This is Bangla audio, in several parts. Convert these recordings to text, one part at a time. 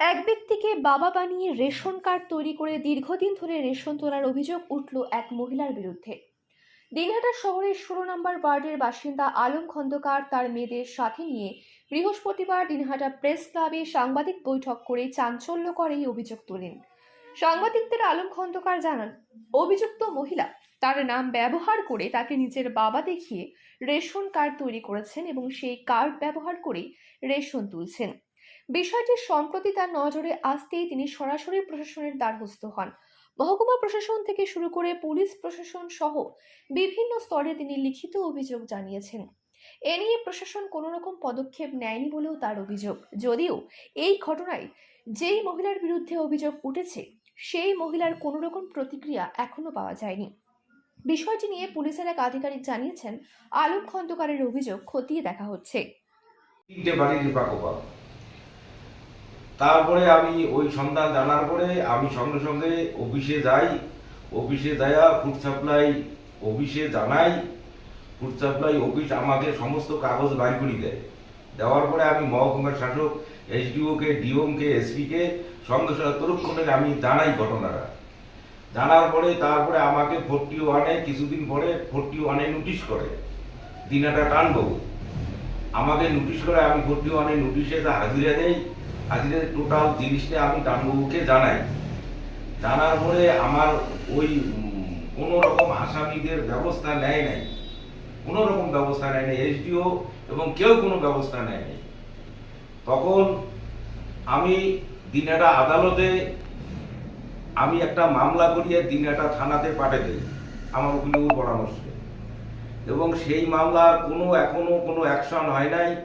এক ব্যক্তিকে বাবা বানিয়ে রেশন কার্ড তৈরি করে দীর্ঘদিন ধরে রেশন তোলার অভিযোগ উঠল এক মহিলার বিরুদ্ধে। দিনহাটা শহরের ষোলো নম্বর ওয়ার্ডের বাসিন্দা আলম খন্দকার তার মেয়েদের সাথে নিয়ে বৃহস্পতিবার দিনহাটা প্রেস ক্লাবে সাংবাদিক বৈঠক করে চাঞ্চল্যকর এই অভিযোগ তোলেন। সাংবাদিকদের আলম খন্দকার জানান, অভিযুক্ত মহিলা তার নাম ব্যবহার করে তাকে নিজের বাবা দেখিয়ে রেশন কার্ড তৈরি করেছেন এবং সেই কার্ড ব্যবহার করে রেশন তুলছেন। বিষয়টি সম্প্রতি তার নজরে আসতেই তিনি সরাসরি প্রশাসনের দ্বারস্থ হন। মহকুমা প্রশাসন থেকে শুরু করে পুলিশ প্রশাসন সহ বিভিন্ন স্তরে তিনি লিখিত অভিযোগ জানিয়েছেন। এ নিয়ে প্রশাসন কোনো রকম পদক্ষেপ নেয়নি বলেও তার অভিযোগ। যদিও এই ঘটনায় যেই মহিলার বিরুদ্ধে অভিযোগ উঠেছে, সেই মহিলার কোনো রকম প্রতিক্রিয়া এখনও পাওয়া যায়নি। বিষয়টি নিয়ে পুলিশের এক আধিকারিক জানিয়েছেন, আলোক খন্দকারের অভিযোগ খতিয়ে দেখা হচ্ছে। তারপরে আমি ওই সন্ধান জানার পরে আমি সঙ্গে সঙ্গে অফিসে যাই। অফিসে যাইয়া ফুড সাপ্লাই অফিসে জানাই। ফুড সাপ্লাই অফিস আমাকে সমস্ত কাগজ বাড়ি করে দেয়। দেওয়ার পরে আমি মহকুমার শাসক এসডিওকে ডিওমকে এসপিকে সঙ্গে সঙ্গে তরুক্ষণে আমি জানাই ঘটনাটা। জানার পরে তারপরে আমাকে ফোরটি ওয়ানে কিছুদিন পরে ফোরটি ওয়ানে নোটিশ করে, দিনাটা টানবাবু আমাকে নোটিশ করে আমি ভর্তি অনেক নোটিশে হাজিরা দেই। হাজিরা টোটাল জিনিসটা আমি ডানবাবুকে জানাই। জানার পরে আমার ওই কোনো রকম আসামিদের ব্যবস্থা নেয় নাই। কোনো রকম ব্যবস্থা নেয় নাই, এসডিও এবং কেউ কোনো ব্যবস্থা নেয় নাই। তখন আমি দিনাটা আদালতে, আমি একটা মামলা করিয়ে দিনাটা থানাতে পাঠিয়ে দিই আমার উকিলের পরামর্শে। এবং সেই মামলার কোনো এখনও কোনো অ্যাকশন হয় নাই।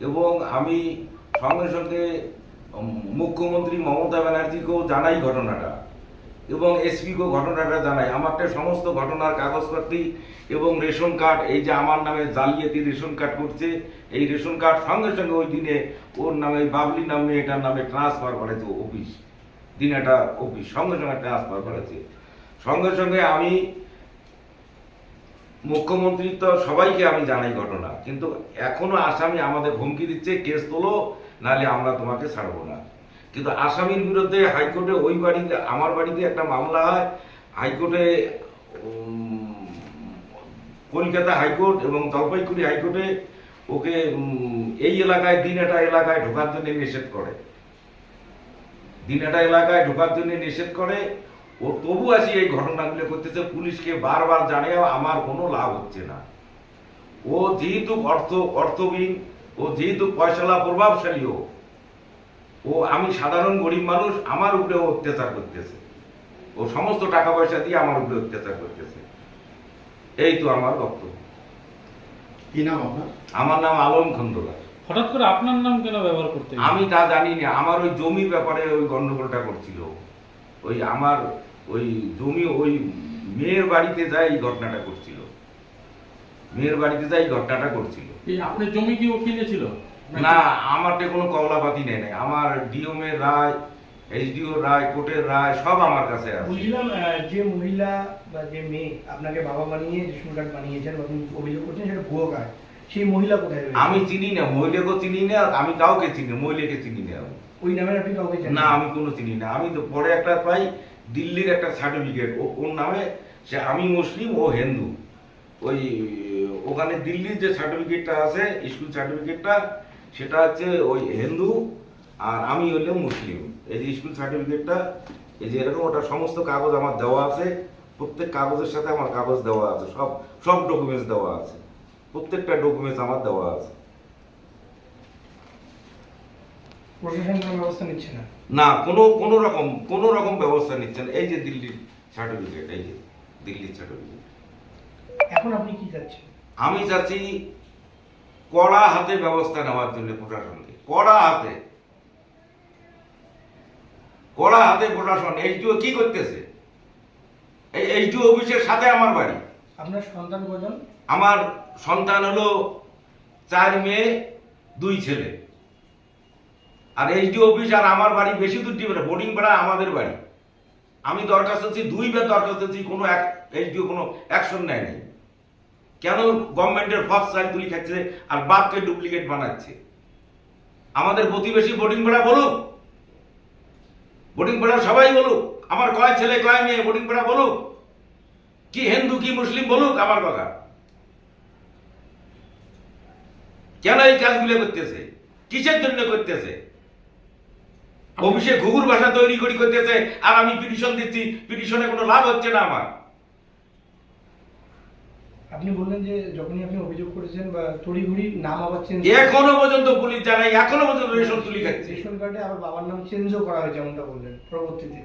এবং আমি সঙ্গে সঙ্গে মুখ্যমন্ত্রী মমতা ব্যানার্জিকেও জানাই ঘটনাটা এবং এসপিকেও ঘটনাটা জানাই। আমারটা সমস্ত ঘটনার কাগজপত্র এবং রেশন কার্ড, এই যে আমার নামে জালিয়াতি রেশন কার্ড করছে, এই রেশন কার্ড সঙ্গে সঙ্গে ওই দিনে ওর নামে, বাবলি নামে, এটার নামে ট্রান্সফার করেছে অফিস। দিন এটা অফিস, সঙ্গে সঙ্গে ট্রান্সফার করেছে। সঙ্গে সঙ্গে আমি মুখ্যমন্ত্রী তো সবাইকে আমি জানাই ঘটনা। কিন্তু এখনও আসামি আমাদের হুমকি দিচ্ছে, কেস তোলো নাহলে আমরা তোমাকে ছাড়বো না। কিন্তু আসামির বিরুদ্ধে হাইকোর্টে ওই বাড়িতে, আমার বাড়িতে একটা মামলা হয়। হাইকোর্টে কলকাতা হাইকোর্ট এবং জলপাইগুড়ি হাইকোর্টে ওকে এই এলাকায়, দিনাটা এলাকায় ঢোকার জন্য নিষেধ করে। দিনাটা এলাকায় ঢোকার জন্য নিষেধ করে। ও তবু আসি এই ঘটনাগুলো করতেছে। পুলিশকে বারবার জানিয়েও আমার কোনো লাভ হচ্ছে না। ও যেহেতু অর্থ, অর্থবিহীন ও যেহেতু পয়সালা প্রভাবশালী ও ও আমি সাধারণ গরিব মানুষ আমার উপরে অত্যাচার করতেছে। ও সমস্ত টাকা পয়সা দিয়ে আমার উপরে অত্যাচার করতেছে। এই তো আমার বক্তব্য। কি নাম আপনার? আমার নাম আলম খন্দকার। হঠাৎ করে আপনার নাম কেন ব্যবহার করতে আমি তা জানি না আমার ওই জমির ব্যাপারে ওই গন্ডগোলটা করছিল। ওই আমার ওই জমি ওই মেয়ের বাড়িতে যাই এই ঘটনাটা করছিল। মেয়ের বাড়িতে যাই ঘটনাটা করছিল। এই আপনার জমি কি ও কিনেছিল? না আমারটা কোনো কমলাপাতি নেই নাই। আমার ডিওম এর রায় এইচডিও রায় কোর্টের রায় সব আমার কাছে আছে। আহ, যে মহিলা বা যে মেয়ে আপনাকে বাবা বানিয়ে রেশন কার্ড বানিয়েছেন বা আপনি অভিযোগ করছেন সেটা ভুয়ো কার্ড সেই মহিলা কোথায় রয়েছে? আমি চিনি না মহিলাকেও চিনি না আমি কাউকে চিনি না, মহিলাকে চিনি না। ওই নামের আপনি কাউকে না আমি কোনো চিনি না। আমি তো পরে একটা পাই দিল্লির একটা সার্টিফিকেট ওর নামে সে আমি মুসলিম ও হিন্দু। ওই ওখানে দিল্লির যে সার্টিফিকেটটা আছে স্কুল সার্টিফিকেটটা সেটা হচ্ছে ওই হিন্দু আর আমি হলাম মুসলিম। এই যে স্কুল সার্টিফিকেটটা এই যে এরকম ওটা সমস্ত কাগজ আমার দেওয়া আছে প্রত্যেক কাগজের সাথে আমার কাগজ দেওয়া আছে সব সব ডকুমেন্টস দেওয়া আছে। প্রত্যেকটা ডকুমেন্টস আমার দেওয়া আছে। ব্যবস্থা নিচ্ছে না? না কোনো কোনো রকম কোনো রকম ব্যবস্থা নিচ্ছেন এই যে দিল্লির সার্টিফিকেট এই যে দিল্লির সার্টিফিকেট এখন আপনি কি চাচ্ছেন? আমি চাচ্ছি কড়া হাতে ব্যবস্থা নেওয়ার জন্য প্রশাসনকে। কড়া হাতে। কড়া হাতে প্রশাসন এইচডিও কি করতেছে? এই অফিসের সাথে আমার বাড়ি। আপনার সন্তান কজন? আমার সন্তান হলো চার মেয়ে দুই ছেলে। আর এইচডি অফিস আর আমার বাড়ি বেশি দূর দিবে না বোর্ডিং পাড়া আমাদের বাড়ি। আমি দরখাস্ত দুইবার দরখাস্ত কোনো এক এইচডিও কোনো অ্যাকশন নেয় নাই কেন গভর্নমেন্টের ফার্স্ট সাইড তুলি খাচ্ছে আর বাপকে ডুপ্লিকেট বানাচ্ছে? আমাদের প্রতিবেশী বোর্ডিং পাড়া বলুক। বোর্ডিং পাড়া সবাই বলুক। আমার কয় ছেলে, কয় মেয়ে বোর্ডিং পাড়া বলুক। কি হিন্দু, কি মুসলিম বলুক আমার কথা। কেন এই কাজগুলো করতেছে? কিসের জন্য করতেছে? অফিসে ঘুঘুর ভাষা তৈরি করি করতেছে আর আমি পিটিশন দিচ্ছি, পিটিশনে কোনো লাভ হচ্ছে না আমার। আপনি বললেন যে যখনই আপনি অভিযোগ করেছেন বা তড়িঘড়ি নাম আবার চেঞ্জ এখনও পর্যন্ত পুলিশ জানাই এখনও পর্যন্ত রেশন তুলি খাচ্ছে রেশন কার্ডে আবার বাবার নাম চেঞ্জও করা হয়েছে যেমনটা বললেন পরবর্তীতে।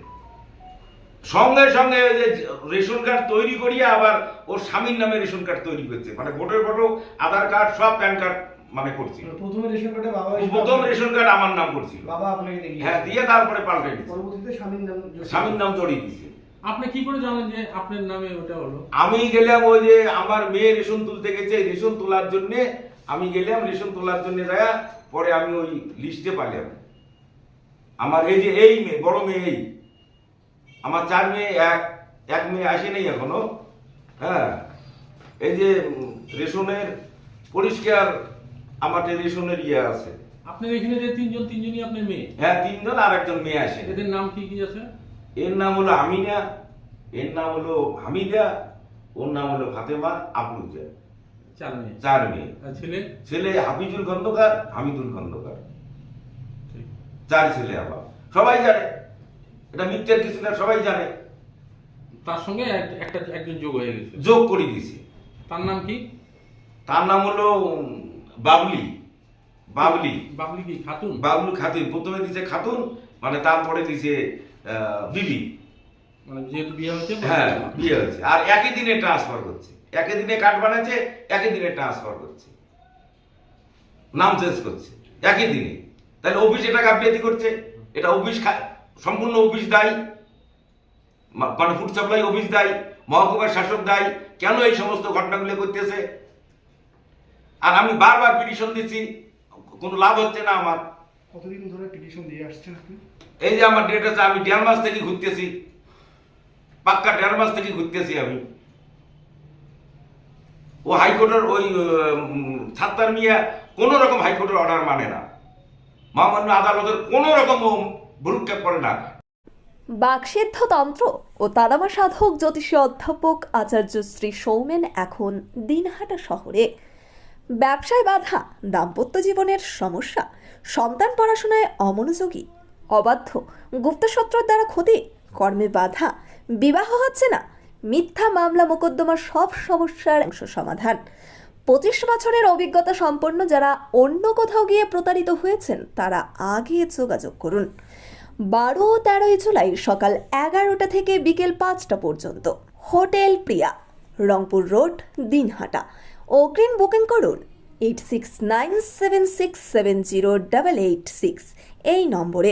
সঙ্গে সঙ্গে ওই যে রেশন কার্ড তৈরি করিয়ে আবার ওর স্বামীর নামে রেশন কার্ড তৈরি করছে। মানে ভোটের ফটো আধার কার্ড সব প্যান কার্ড মানে করছিল প্রথমে রেশন কার্ডে বাবা প্রথম রেশন কার্ড আমার নাম করছিল। বাবা আপনাকে হ্যাঁ দিয়ে তারপরে পাল্টে পরবর্তীতে স্বামীর নাম স্বামীর নাম জড়িয়ে দিচ্ছে আপনি কি করে জানেন যে আপনার নামে ওটা হলো? আমি গেলাম ওই যে আমার মেয়ে রেশন তুলতে গেছে রেশন তোলার জন্য। আমি গেলাম রেশন তোলার জন্য যায় পরে আমি ওই লিস্টে পাইলাম। আমার এই যে এই মেয়ে বড় মেয়ে এই। আমার চার মেয়ে এক এক মেয়ে আসে নেই এখনও। হ্যাঁ। এই যে রেশনের পরিষ্কার আমার রেশনের ইয়ে আছে। আপনার এখানে যে তিনজন তিনজনই আপনার মেয়ে? হ্যাঁ তিনজন আর একজন মেয়ে আসে। এদের নাম কি কি আছে? এর নাম হলো আমিনা এর নাম হলো হামিদা ওর নাম হলো ফাতেমা আফরুজা চার মেয়ে। চার মেয়ে। ছেলে? ছেলে হাফিজুল খন্দকার হামিদুল খন্দকার। চার ছেলে আবার। সবাই জানে। এটা মিথ্যার কিছু না সবাই জানে। তার সঙ্গে এক- একটা একজন যোগ হয়ে গেছে। যোগ করে দিছে তার নাম কি? তার নাম হলো বাবলি। বাবলি। বাবলি কি? খাতুন? বাবলু খাতুন। প্রথমে দিছে খাতুন মানে তারপরে দিছে বিবি। মানে যেহেতু বিয়ে হয়েছে হ্যাঁ বিয়ে হয়েছে আর একই দিনে ট্রান্সফার করছে। একই দিনে কার্ড বানাচ্ছে একই দিনে ট্রান্সফার করছে। নাম চেঞ্জ করছে। একই দিনে। তাহলে অফিস এটা গাফিয়াতি করছে। এটা অফিস সম্পূর্ণ অফিস দায়ী। মানে ফুড সাপ্লাই অফিস দায়ী মহকুমার শাসক দায়ী। কেন এই সমস্ত ঘটনাগুলো করতেছে? আর আমি বারবার পিটিশন দিচ্ছি কোনো লাভ হচ্ছে না আমার। কতদিন ধরে পিটিশন দিয়ে আসছেন আপনি? এই যে আমার ডেট আছে আমি দেড় মাস থেকে ঘুরতেছি। পাক্কা দেড় মাস থেকে ঘুরতেছি আমি। ও হাইকোর্টের ওই ছাত্তার মিয়া কোনো রকম হাইকোর্টের অর্ডার মানে না। মহামান্য আদালতের কোনো রকম ভ্রুক্ষেপ করে না। বাকসিদ্ধ তন্ত্র ও তারামা সাধক জ্যোতিষী অধ্যাপক আচার্য শ্রী সৌমেন এখন দিনহাটা শহরে। ব্যবসায় বাধা দাম্পত্য জীবনের সমস্যা সন্তান পড়াশোনায় অমনোযোগী, অবাধ্য গুপ্তশত্রুর দ্বারা ক্ষতি কর্মে বাধা, বিবাহ হচ্ছে না, মিথ্যা মামলা মোকদ্দমার সব সমস্যার অংশ সমাধান। পঁচিশ বছরের অভিজ্ঞতা সম্পন্ন যারা অন্য কোথাও গিয়ে প্রতারিত হয়েছেন, তারা আগে যোগাযোগ করুন। বারো তেরোই জুলাই সকাল এগারোটা থেকে বিকেল পাঁচটা পর্যন্ত। Hotel Priya, Rangpur road, Dinhata. অগ্রিম বুকিং করুন eight six nine seven six seven zero double eight six এই নম্বরে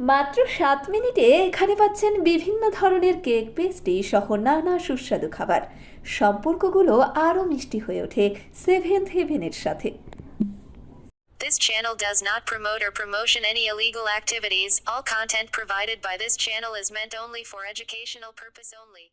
মাত্র সাত মিনিটে এখানে পাচ্ছেন বিভিন্ন ধরনের কেক পেস্ট্রি সহ নানা সুস্বাদু খাবার সম্পর্কগুলো আরও মিষ্টি হয়ে ওঠে সেভেন্থ হেভেনের সাথে This channel does not promote or promotion any illegal activities. All content provided by this channel is meant only for educational purpose only.